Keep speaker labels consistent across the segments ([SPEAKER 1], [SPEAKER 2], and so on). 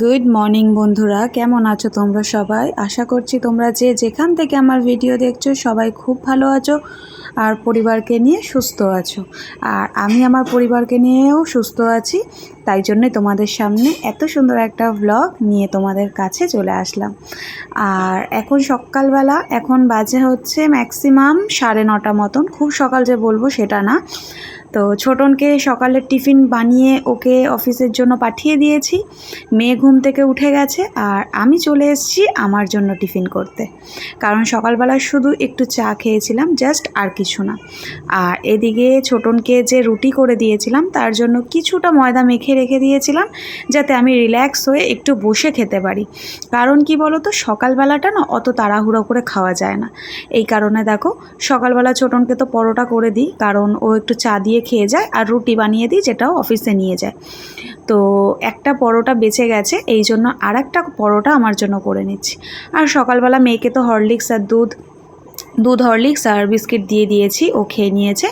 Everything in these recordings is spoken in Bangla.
[SPEAKER 1] গুড মর্নিং বন্ধুরা। কেমন আছো তোমরা সবাই? আশা করছি তোমরা যে যেখান থেকে আমার ভিডিও দেখছ, সবাই খুব ভালো আছো আর পরিবারকে নিয়ে সুস্থ আছো। আর আমি আমার পরিবারকে নিয়েও সুস্থ আছি, তাই জন্যে তোমাদের সামনে এত সুন্দর একটা ব্লগ নিয়ে তোমাদের কাছে চলে আসলাম। আর এখন সকালবেলা, এখন বাজে হচ্ছে ম্যাক্সিমাম সাড়ে নটা মতন। খুব সকাল যে বলব সেটা না। তো ছোটনকে সকালের টিফিন বানিয়ে ওকে অফিসের জন্য পাঠিয়ে দিয়েছি। মেয়ে ঘুম থেকে উঠে গেছে আর আমি চলে এসেছি আমার জন্য টিফিন করতে। কারণ সকালবেলা শুধু একটু চা খেয়েছিলাম, জাস্ট আর কিছু না। আর এদিকে ছোটনকে যে রুটি করে দিয়েছিলাম, তার জন্য কিছুটা ময়দা মেখে রেখে দিয়েছিলাম, যাতে আমি রিল্যাক্স হয়ে একটু বসে খেতে পারি। কারণ কি বলো তো সকালবেলাটা না অত তাড়াহুড়ো করে খাওয়া যায় না। এই কারণে দেখো, সকালবেলা ছোটনকে তো পরোটা করে দিই, কারণ ও একটু চা দিয়ে খেয়ে যায় আর রুটি বানিয়ে দিই যেটাও অফিসে নিয়ে যায়। তো একটা পরোটা বেঁচে গেছে, এই জন্য আর একটা পরোটা আমার জন্য করে নিচ্ছি। আর সকালবেলা মেয়েকে তো হরলিক্স আর দুধ দুধ হরলিক্স আর বিস্কিট দিয়ে দিয়েছি, ও খেয়ে নিয়েছে।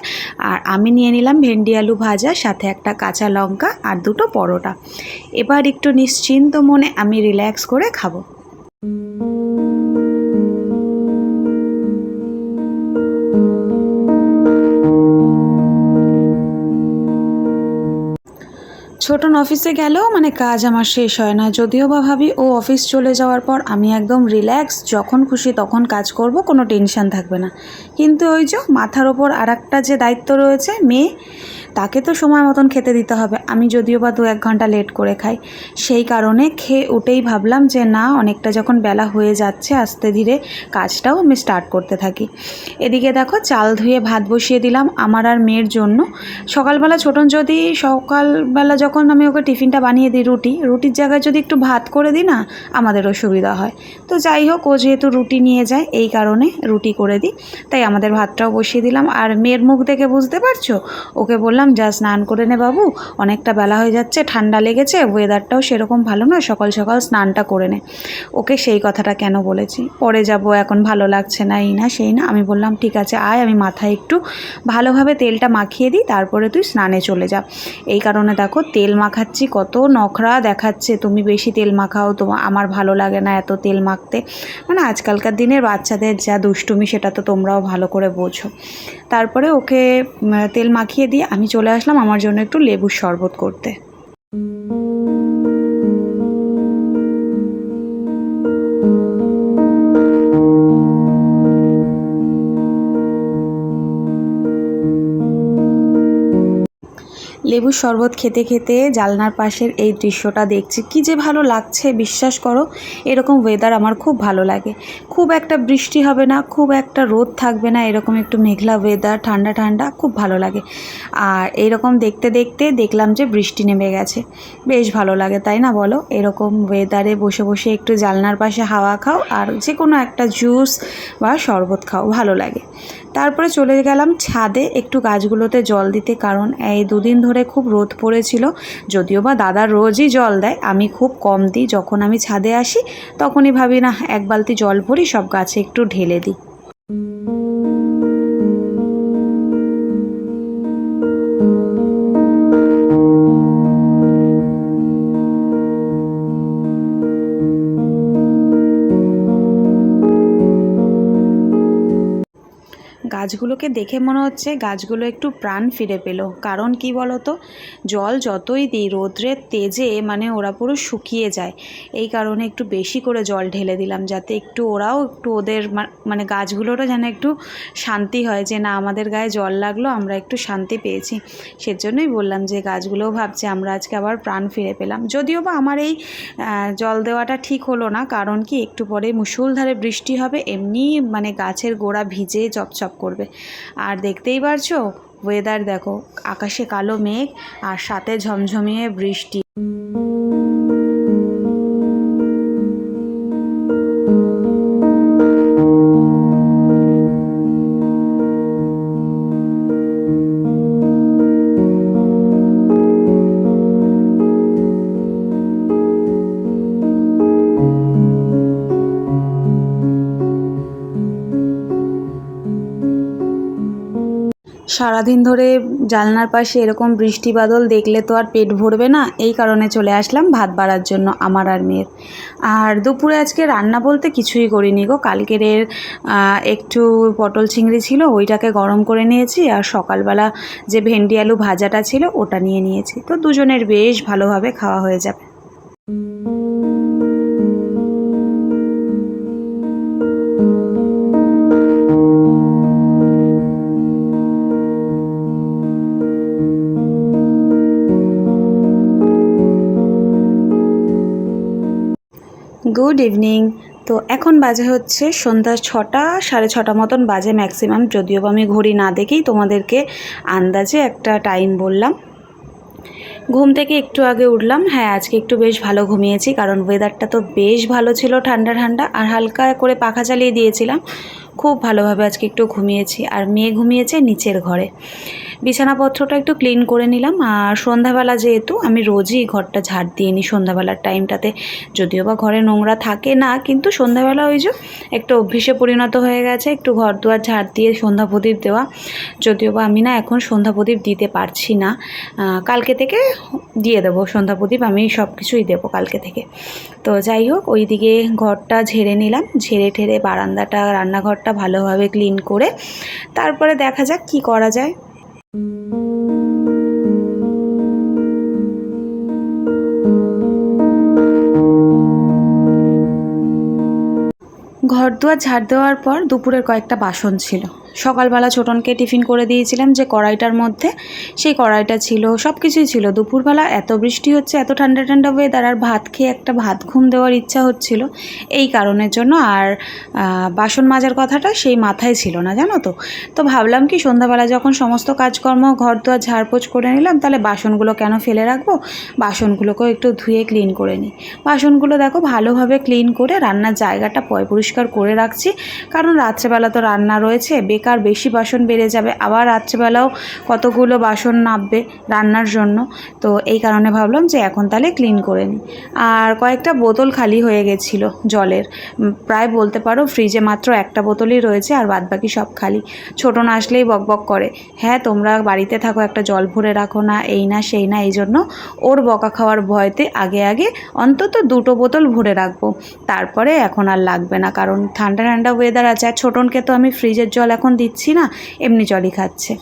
[SPEAKER 1] আর আমি নিয়ে নিলাম ভেন্ডি আলু ভাজা, সাথে একটা কাঁচা লঙ্কা আর দুটো পরোটা। এবার একটু নিশ্চিন্ত মনে আমি রিল্যাক্স করে খাব। ছোটন অফিসে গেলেও মানে কাজ আমার শেষ হয় না। যদিও বা ভাবি, ও অফিস চলে যাওয়ার পর আমি একদম রিল্যাক্স যখন খুশি তখন কাজ করব, কোনো টেনশন থাকবে না। কিন্তু ওই যে মাথার ওপর আর যে দায়িত্ব রয়েছে, মেয়ে তাকে তো সময় মতন খেতে দিতে হবে। আমি যদিও বা দু এক ঘণ্টা লেট করে খাই। সেই কারণে খেয়ে উঠেই ভাবলাম যে, না, অনেকটা যখন বেলা হয়ে যাচ্ছে, আস্তে ধীরে কাজটাও আমি স্টার্ট করতে থাকি। এদিকে দেখো, চাল ধুয়ে ভাত বসিয়ে দিলাম আমার আর মেয়ের জন্য। সকালবেলা ছোটন যদি সকালবেলা যখন আমি ওকে টিফিনটা বানিয়ে দিই রুটি, রুটির জায়গায় যদি একটু ভাত করে দিই না, আমাদেরও সুবিধা হয়। তো যাই হোক, ও যেহেতু রুটি নিয়ে যায়, এই কারণে রুটি করে দিই। তাই আমাদের ভাতটাও বসিয়ে দিলাম। আর মেয়ের মুখ দেখে বুঝতে পারছ? ওকে বললাম যা স্নান করে নে বাবু। অনেকটা বেলা হয়ে যাচ্ছে, ঠান্ডা লেগেছে ওয়েদারটাও সেরকম ভালো না সকাল সকাল স্নানটা করে নে। ওকে সেই কথাটা কেন বলেছি? পরে যাব, এখন ভালো লাগছে না, এই না, সেই না। আমি বললাম, ঠিক আছে, আয়, আমি মাথায় একটু ভালোভাবে তেলটা মাখিয়ে দিই, তারপরে তুই স্নানে চলে যা। এই কারণে দেখো, তেল মাখাচ্ছি, কত নখরা দেখাচ্ছে, তুমি বেশি তেল মাখাও তো আমার ভালো লাগে না এত তেল মাখতে। মানে আজকালকার দিনের বাচ্চাদের যা দুষ্টুমি, সেটা তো তোমরাও ভালো করে বোঝো। তারপরে ওকে তেল মাখিয়ে দিয়ে আমি চলে আসলাম আমার জন্য একটু লেবুর শরবত করতে। লেবুর শরবত খেতে খেতে জালনার পাশের এই দৃশ্যটা দেখছি। কি যে ভালো লাগছে, বিশ্বাস করো, এরকম ওয়েদার আমার খুব ভালো লাগে। খুব একটা বৃষ্টি হবে না, খুব একটা রোদ থাকবে না, এরকম একটু মেঘলা ওয়েদার ঠান্ডা ঠান্ডা, খুব ভালো লাগে। আর এইরকম দেখতে দেখতে দেখলাম যে বৃষ্টি নেমে গেছে। বেশ ভালো লাগে, তাই না বলো? এরকম ওয়েদারে বসে বসে একটু জালনার পাশে হাওয়া খাও আর যে কোনো একটা জুস বা শরবত খাও, ভালো লাগে। তারপরে চলে গেলাম ছাদে একটু গাছগুলোতে জল দিতে, কারণ এই দুদিন ধরে খুব রোদ পড়েছিল। যদিও বা দাদা রোজই জল দেয়, আমি খুব কম দিই। যখন আমি ছাদে আসি, তখনই ভাবি না এক বালতি জল ভরি, সব গাছে একটু ঢেলে দিই। গাছগুলোকে দেখে মনে হচ্ছে গাছগুলো একটু প্রাণ ফিরে পেল। কারণ কি বলো তো জল যতই দিই, রোদ্রের তেজে মানে ওরা পুরো শুকিয়ে যায়। এই কারণে একটু বেশি করে জল ঢেলে দিলাম যাতে একটু ওরাও একটু ওদের মানে গাছগুলোরও যেন একটু শান্তি হয় যে না, আমাদের গায়ে জল লাগল, আমরা একটু শান্তি পেয়েছি। সেজন্যই বললাম যে গাছগুলোও ভাবছে আমরা আজকে আবার প্রাণ ফিরে পেলাম। যদিও বা আমার এই জল দেওয়াটা ঠিক হলো না, কারণ কি একটু পরে মুষলধারে বৃষ্টি হবে, এমনি মানে গাছের গোড়া ভিজে চপচপ করবে। আর দেখতেই পারছ? ওয়েদার দেখো আকাশে কালো মেঘ আর সাথে ঝমঝমিয়ে বৃষ্টি। সারাদিন ধরে জালনার পাশে এরকম বৃষ্টি বাদল দেখলে তো আর পেট ভরবে না। এই কারণে চলে আসলাম ভাত বাড়ার জন্য আমার আর মেয়ের। আর দুপুরে আজকে রান্না বলতে কিছুই করিনি গো। কালকের একটু পটল চিংড়ি ছিল, ওইটাকে গরম করে নিয়েছি, আর সকালবেলা যে ভেন্ডি আলু ভাজাটা ছিল, ওটা নিয়ে নিয়েছি। তো দুজনের বেশ ভালোভাবে খাওয়া হয়ে যাবে। Good evening. তো এখন বাজে হচ্ছে সন্ধ্যা ছটা, সাড়ে ছটা মতন বাজে ম্যাক্সিমাম, যদিও আমি ঘড়ি না দেখেই তোমাদেরকে আন্দাজে একটা টাইম বললাম। ঘুম থেকে একটু আগে উঠলাম। হ্যাঁ আজকে একটু বেশ ভালো ঘুমিয়েছি, কারণ ওয়েদারটা তো বেশ ভালো ছিল ঠান্ডা ঠান্ডা, আর হালকা করে পাখা চালিয়ে দিয়েছিলাম। খুব ভালোভাবে আজকে একটু ঘুমিয়েছি, আর মেয়ে ঘুমিয়েছে নিচের ঘরে। বিছানাপত্রটা একটু ক্লিন করে নিলাম, আর সন্ধ্যাবেলা যেহেতু আমি রোজই ঘরটা ঝাড় দিয়ে নিই সন্ধ্যাবেলার টাইমটাতে। যদিও বা ঘরে নোংরা থাকে না, কিন্তু সন্ধ্যাবেলা ওই যে একটা অভ্যেসে পরিণত হয়ে গেছে, একটু ঘর দুয়ার ঝাড় দিয়ে সন্ধ্যা প্রদীপ দেওয়া। যদিও বা আমি না এখন সন্ধ্যা প্রদীপ দিতে পারছি না কালকে থেকে দিয়ে দেবো সন্ধ্যা প্রদীপ, আমি সব কিছুই দেবো কালকে থেকে। তো যাই হোক, ওইদিকে ঘরটা ঝেড়ে নিলাম, ঝেড়ে ঠেড়ে বারান্দাটা, রান্নাঘরটা ভালোভাবে ক্লিন করে তারপরে দেখা যাক কি করা যায়। ঘর দুয়ার ঝাড় দেওয়ার পর দুপুরের কয়েকটা বাসন ছিল। সকালবেলা ছোটনকে টিফিন করে দিয়েছিলাম যে কড়াইটার মধ্যে। সেই কড়াইটা ছিল সব কিছুই ছিল। দুপুরবেলা এত বৃষ্টি হচ্ছে, এত ঠান্ডা ঠান্ডা ওয়েদার আর ভাত খেয়ে একটা ভাত ঘুম দেওয়ার ইচ্ছা হচ্ছিল। এই কারণের জন্য আর বাসন মাজার কথাটা সেই মাথায় ছিল না, জানো তো? তো ভাবলাম কি, সন্ধ্যাবেলা যখন সমস্ত কাজকর্ম ঘর দুয়ার ঝাড়পোছ করে নিলাম, তাহলে বাসনগুলো কেন ফেলে রাখব? বাসনগুলোকেও একটু ধুয়ে ক্লিন করে নিই। বাসনগুলো দেখো ভালোভাবে ক্লিন করে রান্নার জায়গাটা পয়, পরিষ্কার করে রাখছি। কারণ রাত্রেবেলা তো রান্না রয়েছে, বেকার বেশি বাসন বেড়ে যাবে। আবার রাত্রেবেলাও কতগুলো বাসন নামবে রান্নার জন্য। তো এই কারণে ভাবলাম যে এখন তাহলে ক্লিন করে নিই। আর কয়েকটা বোতল খালি হয়ে গেছিল জলের। প্রায় বলতে পারো ফ্রিজে মাত্র একটা বোতলই রয়েছে আর বাদবাকি সব খালি। ছোটো না আসলেই বকবক করে। হ্যাঁ তোমরা বাড়িতে থাকো, একটা জল ভরে রাখো না, এই না, সেই না, এই জন্য ওর বকা খাওয়ার ভয়তে আগে আগে অন্তত দুটো বোতল ভরে রাখব। তারপরে এখন আর লাগবে না, কারণ ঠান্ডা ঠান্ডা ওয়েদার আছে। আর ছোটনকে তো আমি ফ্রিজের জল এখন দিচ্ছি না, এমনি জলই খাচ্ছে।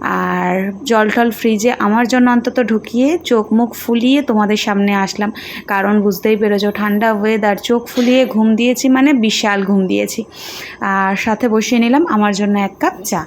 [SPEAKER 1] আর জল টল ফ্রিজে আমার জন্য অন্তত ঢুকিয়ে চোখ মুখ ফুলিয়ে তোমাদের সামনে আসলাম। কারণ বুঝতেই পেরেছ, ঠান্ডা ওয়েদার চোখ ফুলিয়ে ঘুম দিয়েছি মানে বিশাল ঘুম দিয়েছি। আর সাথে বসিয়ে নিলাম আমার জন্য এক কাপ চা।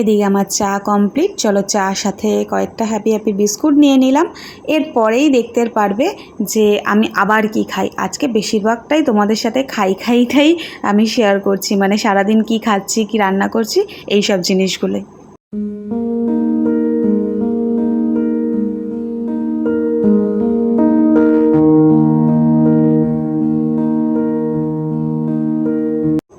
[SPEAKER 1] এদিকে আমার চা কমপ্লিট চলো চা সাথে কয়েকটা হ্যাপি হ্যাপি বিস্কুট নিয়ে নিলাম। এরপরেই দেখতে পারবে যে আমি আবার কি খাই। আজকে বেশিরভাগটাই তোমাদের সাথে খাই খাইটাই আমি শেয়ার করছি। মানে সারাদিন কি খাচ্ছি, কি রান্না করছি এই সব জিনিসগুলোই।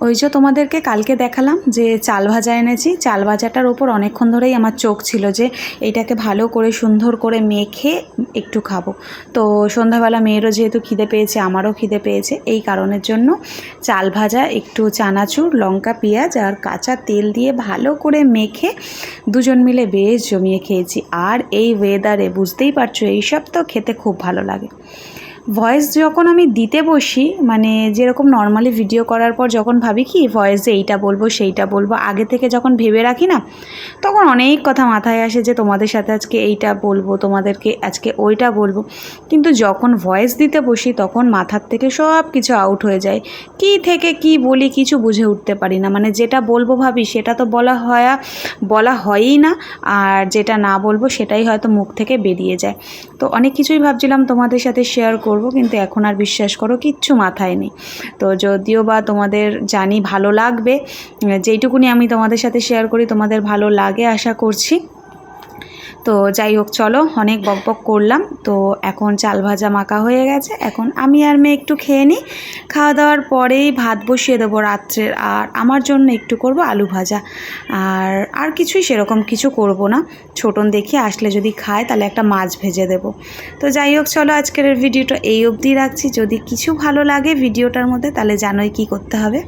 [SPEAKER 1] ওই যে তোমাদেরকে কালকে দেখালাম যে চাল ভাজা এনেছি। চাল ভাজাটার ওপর অনেকক্ষণ ধরেই আমার চোখ ছিল যে এইটাকে ভালো করে সুন্দর করে মেখে একটু খাব। তো সন্ধ্যাবেলা মেয়েরও যেহেতু খিদে পেয়েছে, আমারও খিদে পেয়েছে, এই কারণের জন্য চাল ভাজা, একটু চানাচুর, লঙ্কা, পেঁয়াজ আর কাঁচা তেল দিয়ে ভালো করে মেখে দুজন মিলে বেশ জমিয়ে খেয়েছি। আর এই ওয়েদারে বুঝতেই পারছ, এইসব তো খেতে খুব ভালো লাগে। ভয়েস যখন আমি দিতে বসি মানে যেরকম নর্মালি ভিডিও করার পর যখন ভাবি কি, ভয়েসে এইটা বলব, সেইটা বলব, আগে থেকে যখন ভেবে রাখি না, তখন অনেক কথা মাথায় আসে যে তোমাদের সাথে আজকে এইটা বলব, তোমাদেরকে আজকে ওইটা বলব। কিন্তু যখন ভয়েস দিতে বসি, তখন মাথার থেকে সব কিছু আউট হয়ে যায়। কি থেকে কি বলি কিছু বুঝে উঠতে পারি না। মানে যেটা বলব ভাবি, সেটা তো বলা হয়, বলা হয়ই না। আর যেটা না বলব, সেটাই হয়তো মুখ থেকে বেরিয়ে যায়। তো অনেক কিছুই ভাবছিলাম তোমাদের সাথে শেয়ার করব। করব, কিন্তু এখন আর বিশ্বাস করো কিচ্ছু মাথায় নেই। তো যদিও বা তোমাদের জানি ভালো লাগবে, যেইটুকুনি আমি তোমাদের সাথে শেয়ার করি, তোমাদের ভালো লাগে আশা করছি। তো যাই হোক, চলো, অনেক বকবক করলাম। তো এখন চাল ভাজা মাখা হয়ে গেছে। এখন আমি আর মেয়ে একটু খেয়ে নিই। খাওয়া দাওয়ার পরেই ভাত বসিয়ে দেবো রাত্রের। আর আমার জন্য একটু করব আলু ভাজা। আর আর কিছুই সেরকম কিছু করব না। ছোটন দেখি আসলে যদি খায়, তাহলে একটা মাছ ভেজে দেব। তো যাই হোক, চলো আজকের ভিডিওটা এই অবধি রাখছি। যদি কিছু ভালো লাগে ভিডিওটার মধ্যে, তাহলে জানোই কি করতে হবে।